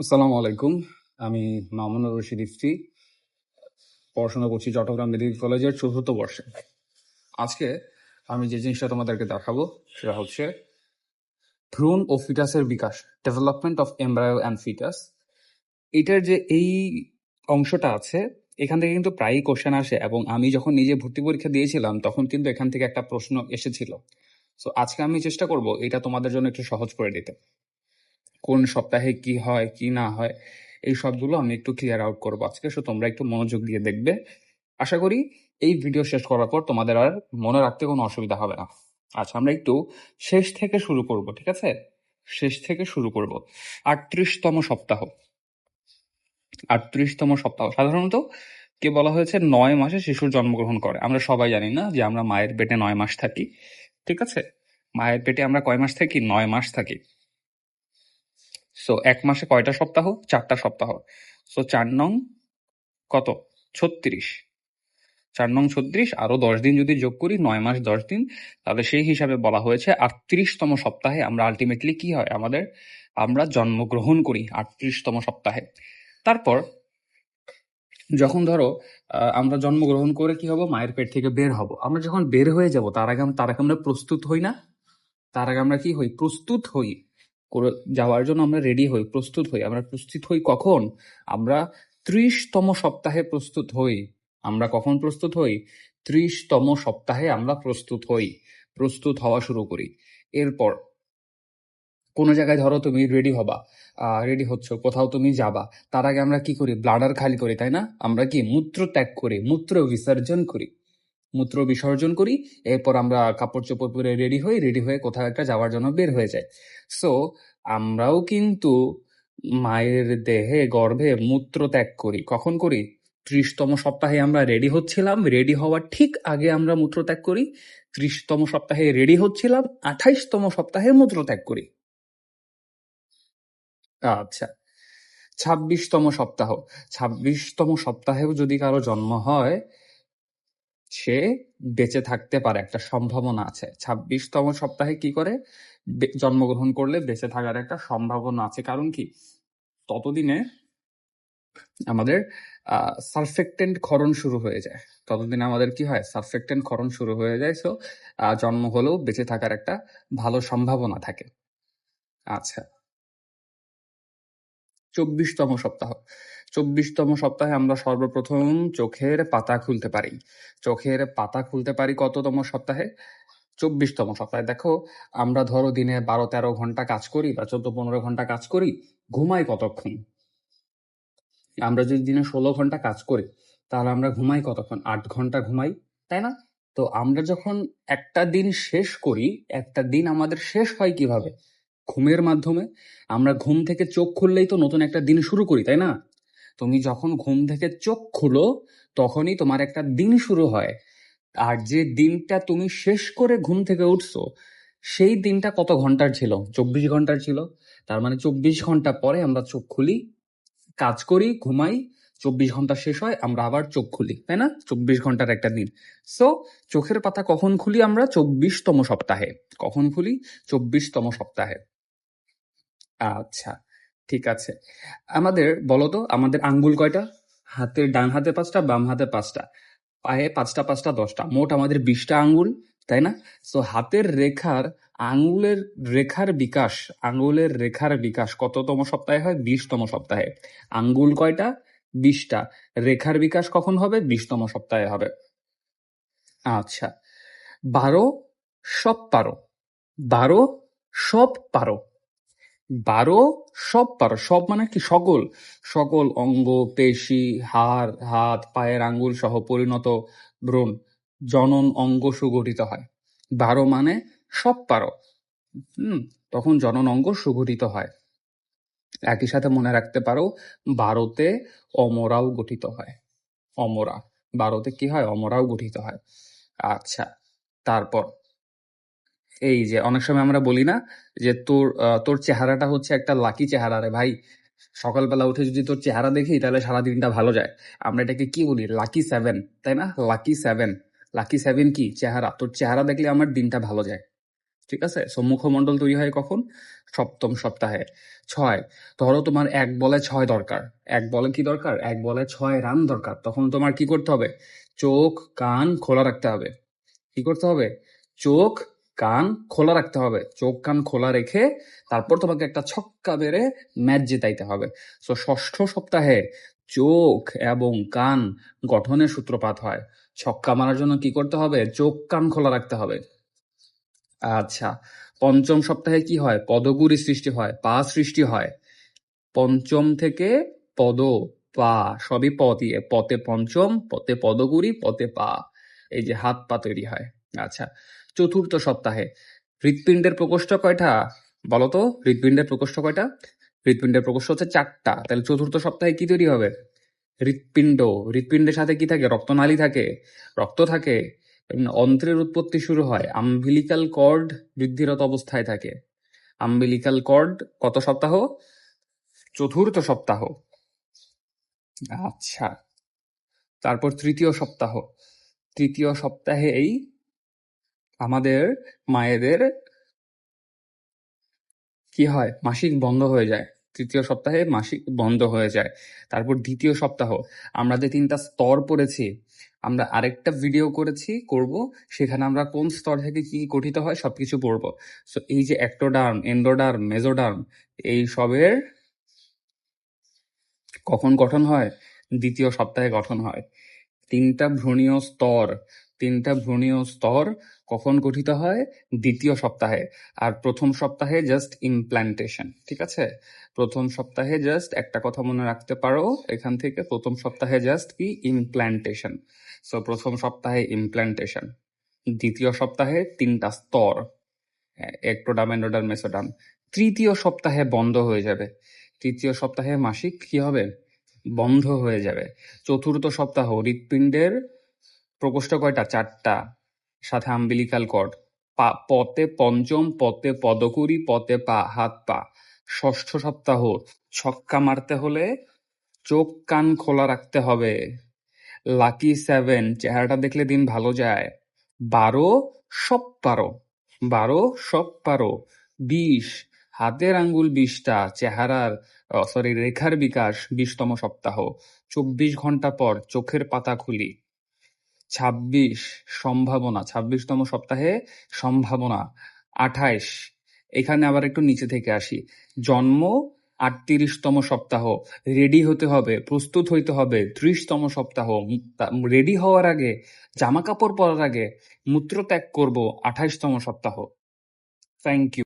আসসালামু আলাইকুম। আমি মামুনুর রশিদ ইফতি। পড়াশোনা করছি চট্টগ্রাম মেডিকেল কলেজের চতুর্থ বর্ষে। আজকে আমি যে জিনিসটা তোমাদেরকে দেখাবো, সেটা হচ্ছে ভ্রূণ ও ফিটাসের বিকাশ development of embryo and foetus এটার যে এই অংশটা আছে, এখান থেকে কিন্তু প্রায়ই কোশ্চেন আসে এবং আমি যখন নিজে ভর্তি পরীক্ষা দিয়েছিলাম, তখন কিন্তু এখান থেকে একটা প্রশ্ন এসেছিল। সো আজকে আমি চেষ্টা করব এটা তোমাদের জন্য একটু সহজ করে দিতে। কোন সপ্তাহে কি হয়, কি না হয়, এই সবগুলো আমি একটু ক্লিয়ার আউট করব আজকে। সো তোমরা একটু মনোযোগ দিয়ে দেখবে। আশা করি এই ভিডিও শেষ করার পর তোমাদের আর মনে রাখতে কোনো অসুবিধা হবে না। আচ্ছা আমরা একটু শেষ থেকে শুরু করব, ঠিক আছে? শেষ থেকে শুরু করব। আটত্রিশতম সপ্তাহ। আটত্রিশতম সপ্তাহ। সাধারণত কে বলা হয়েছে, নয় মাসে শিশুর জন্মগ্রহণ করে। আমরা সবাই জানি না যে আমরা মায়ের পেটে নয় মাস থাকি, ঠিক আছে? মায়ের পেটে আমরা কয় মাস থাকি? নয় মাস থাকি। সো এক মাসে কয়টা সপ্তাহ? চারটা সপ্তাহ। সো চার নং কত? ছত্রিশ। চার নং ছত্রিশ আরও দশ দিন যদি যোগ করি, নয় মাস দশ দিন, তাহলে সেই হিসাবে বলা হয়েছে আটত্রিশতম সপ্তাহে আমরা আলটিমেটলি কি হয়? আমাদের, আমরা জন্মগ্রহণ করি আটত্রিশতম সপ্তাহে। তারপর, যখন ধরো আমরা জন্মগ্রহণ করে কি হব? মায়ের পেট থেকে বের হব। আমরা যখন বের হয়ে যাব, তার আগে তার আগে আমরা প্রস্তুত হই না? তার আগে আমরা কি হই? প্রস্তুত হই। করে যাওয়ার জন্য আমরা রেডি হই, প্রস্তুত হই। আমরা প্রস্তুত হই কখন? আমরা ত্রিশতম সপ্তাহে প্রস্তুত হই। আমরা কখন প্রস্তুত হই? ত্রিশতম সপ্তাহে আমরা প্রস্তুত হই। প্রস্তুত হওয়া শুরু করি। এরপর কোনো জায়গায় ধরো তুমি রেডি হবা রেডি হচ্ছ, কোথাও তুমি যাবা, তার আগে আমরা কি করি? ব্লাডার খালি করি, তাই না? আমরা কি? মূত্র ত্যাগ করি, মূত্র বিসর্জন করি। মূত্র বিসর্জন করি, এরপর আমরা কাপড় চোপড় পরে রেডি হই রেডি হয়ে কোথাও একটা যাওয়ার জন্য বের হয়ে যাই। সো আমরাও কিন্তু মায়ের দেহে, গর্ভে মূত্র ত্যাগ করি। কখন করি? ত্রিশতম সপ্তাহে আমরা রেডি হচ্ছিলাম। রেডি হওয়ার ঠিক আগে আমরা মূত্র ত্যাগ করি। ত্রিশতম সপ্তাহে রেডি হচ্ছিলাম। আঠাইশতম সপ্তাহে মূত্র ত্যাগ করি। আচ্ছা। ছাব্বিশতম সপ্তাহ। ছাব্বিশতম সপ্তাহেও যদি কারও জন্ম হয় সে বেঁচে থাকতে পারে, একটা সম্ভাবনা আছে। ছাব্বিশতম সপ্তাহে কি করে? জন্মগ্রহণ করলে বেঁচে থাকার একটা সম্ভাবনা আছে। কারণ কি? ততদিনে আমাদের সারফেক্টেন্ট ক্ষরণ শুরু হয়ে যায়। ততদিনে আমাদের কি হয়? সারফেক্টেন্ট ক্ষরণ শুরু হয়ে যায়। সো জন্ম হলেও বেঁচে থাকার একটা ভালো সম্ভাবনা থাকে। আচ্ছা। চব্বিশতম সপ্তাহ। চব্বিশতম সপ্তাহে আমরা সর্বপ্রথম চোখের পাতা খুলতে পারি। চোখের পাতা খুলতে পারি কততম সপ্তাহে? চব্বিশতম সপ্তাহে। দেখো, আমরা ধরো দিনে বারো তেরো ঘণ্টা কাজ করি বা চোদ্দ পনেরো ঘণ্টা কাজ করি, ঘুমাই কতক্ষণ? আমরা যদি দিনে ষোলো ঘণ্টা কাজ করি, তাহলে আমরা ঘুমাই কতক্ষণ? আট ঘণ্টা ঘুমাই, তাই না? তো আমরা যখন একটা দিন শেষ করি, একটা দিন আমাদের শেষ হয় কীভাবে? ঘুমের মাধ্যমে। আমরা ঘুম থেকে চোখ খুললেই তো নতুন একটা দিন শুরু করি, তাই না? তুমি যখন ঘুম থেকে চোখ খুলো, তখনই তোমার একটা দিন শুরু হয়। আর যে দিনটা তুমি শেষ করে ঘুম থেকে উঠছো, সেই দিনটা কত ঘণ্টার ছিল? চব্বিশ ঘণ্টার ছিল। তার মানে চব্বিশ ঘণ্টা পরে আমরা চোখ খুলি, কাজ করি, ঘুমাই, চব্বিশ ঘণ্টা শেষ হয়, আমরা আবার চোখ খুলি, তাই না? চব্বিশ ঘণ্টার একটা দিন। সো চোখের পাতা কখন খুলি আমরা? চব্বিশতম সপ্তাহে। কখন খুলি? চব্বিশতম সপ্তাহে। আচ্ছা ঠিক আছে। আমাদের বলো তো আমাদের আঙ্গুল কয়টা? হাতের ডান হাতে পাঁচটা, বাম হাতে পাঁচটা। পায়ে পাঁচটা পাঁচটা, দশটা। মোট আমাদের বিশটা আঙ্গুল, তাই না? সো হাতের রেখার আঙ্গুলের রেখার বিকাশ, আঙ্গুলের রেখার বিকাশ কততম সপ্তাহে হয়? বিশতম সপ্তাহে। আঙ্গুল কয়টা? বিশটা। রেখার বিকাশ কখন হবে? বিশতম সপ্তাহে হবে। আচ্ছা বারো সব পারো। বারো সব পারো। বারো? সব পারো সব মানে কি? সকল। সকল, অঙ্গ, পেশি, হাড়, হাত, পায়ের আঙ্গুল সহ পরিণত ভ্রূণ জনন অঙ্গ সুগঠিত হয়। বারো মানে সব পারো হুম, তখন জনন অঙ্গ সুগঠিত হয়। একই সাথে মনে রাখতে পারো, বারোতে অমরাও গঠিত হয়। অমরা। বারোতে কি হয়? অমরাও গঠিত হয়। আচ্ছা তারপর। এই যে অনেক সময় আমরা বলি না যে তোর তোর চেহারাটা হচ্ছে একটা লাকি চেহারা রে ভাই। সকালবেলা উঠে যদি তোর চেহারা দেখি তাহলে সারা দিনটা ভালো যায়। আমরা এটাকে কি বলি? লাকি সেভেন তাই না? লাকি সেভেন লাকি সেভেন কি? চেহারা। তোর চেহারা দেখলে আমার দিনটা ভালো যায়। ঠিক আছে? সো মুখমণ্ডল তৈরি হয় কখন? সপ্তম সপ্তাহে। ছয়, ধরো তোমার এক বলে ছয় দরকার। এক বলে কি দরকার? এক বলে ছয় রান দরকার। তখন তোমার কি করতে হবে? চোখ, কান খোলা রাখতে হবে। কি করতে হবে? চোখ কান খোলা রাখতে হবে। চোখ, কান খোলা রেখে তারপর তোমাকে একটা ছক্কা বেড়ে ম্যাচ জেতাইতে হবে। সো ষষ্ঠ সপ্তাহে চোখ এবং কান গঠনের সূত্রপাত হয়। ছক্কা মারার জন্য কি করতে হবে? চোখ, কান খোলা রাখতে হবে। আচ্ছা পঞ্চম সপ্তাহে কি হয়? পদগুরি সৃষ্টি হয়, পা সৃষ্টি হয়। পঞ্চম থেকে পদ, পা, সবই প দিয়ে পতে পঞ্চম পতে পদগুরি পতে পা। এই যে হাত পা তৈরি হয়। আচ্ছা চতুর্থ সপ্তাহে। হৃৎপিণ্ডের প্রকোষ্ঠ কয়টা? বলতো, হৃৎপিণ্ডের প্রকোষ্ঠ কয়টা? হৃৎপিণ্ডের প্রকোষ্ঠ হচ্ছে চারটা। তাহলে চতুর্থ সপ্তাহে কি তৈরি হবে? হৃৎপিণ্ড। হৃৎপিণ্ডের সাথে কি থাকে? রক্তনালী থাকে। রক্ত থাকে। অন্ত্রের উৎপত্তি শুরু হয়। আম্বিলিকাল কর্ড বৃদ্ধিরত অবস্থায় থাকে। আম্বিলিকাল কর্ড কত সপ্তাহ? চতুর্থ সপ্তাহ। আচ্ছা। তারপর তৃতীয় সপ্তাহ। তৃতীয় সপ্তাহেই আমাদের মায়েদের কি হয়? মাসিক বন্ধ হয়ে যায়। তৃতীয় সপ্তাহে মাসিক বন্ধ হয়ে যায়। তারপর দ্বিতীয় সপ্তাহ। আমরা যে তিনটা স্তর পড়েছি, আমরা আরেকটা ভিডিও করেছি, করব। সেখানে আমরা কোন স্তর থেকে কি গঠিত হয় সবকিছু পড়ব। সো এই যে অ্যাক্টোডার্ম এন্ডোডার্ম মেজোডার্ম এই সবের কখন গঠন হয়? দ্বিতীয় সপ্তাহে গঠন হয়। তিনটা ভ্রূণীয় স্তর। তিনটা ভ্রূণীয় স্তর কখন গঠিত হয়? দ্বিতীয় সপ্তাহে। আর প্রথম সপ্তাহে জাস্ট ইমপ্ল্যান্টেশন ঠিক আছে? প্রথম সপ্তাহে জাস্ট একটা কথা মনে রাখতে পারো, এখান থেকে প্রথম সপ্তাহে জাস্ট কি? ইমপ্ল্যান্টেশন সো প্রথম সপ্তাহে ইমপ্ল্যান্টেশন দ্বিতীয় সপ্তাহে তিনটা স্তর একটোডাম এন্ডোডাম মেসোডাম তৃতীয় সপ্তাহে বন্ধ হয়ে যাবে। তৃতীয় সপ্তাহে মাসিক কি হবে? বন্ধ হয়ে যাবে। চতুর্থ সপ্তাহ হৃৎপিণ্ডের প্রকোষ্ঠ কয়টা? চারটা। সাথে আম্বিলিকাল কর্ড। পতে পঞ্চম, পতে পদকুরি পতে পা, হাত, পা। ষষ্ঠ সপ্তাহ, ছক্কা মারতে হলে চোখ, কান খোলা রাখতে হবে। লাকি সেভেন, চেহারাটা দেখলে দিন ভালো যায়। বারো, সব পারো। বারো, সব পারো। বিশ, হাতের আঙ্গুল বিশটা, চেহারার সরি রেখার বিকাশ, বিশতম সপ্তাহ। চব্বিশ ঘণ্টা পর চোখের পাতা খুলি। ছাব্বিশ সম্ভাবনা, ছাব্বিশতম সপ্তাহে সম্ভাবনা আঠাইশ। এখানে আবার একটু নিচে থেকে আসি। জন্ম আটত্রিশতম সপ্তাহ রেডি হতে হবে, প্রস্তুত হইতে হবে, ত্রিশতম সপ্তাহ রেডি হওয়ার আগে জামা কাপড় পরার আগে মূত্র ত্যাগ করব আঠাইশতম সপ্তাহ। Thank you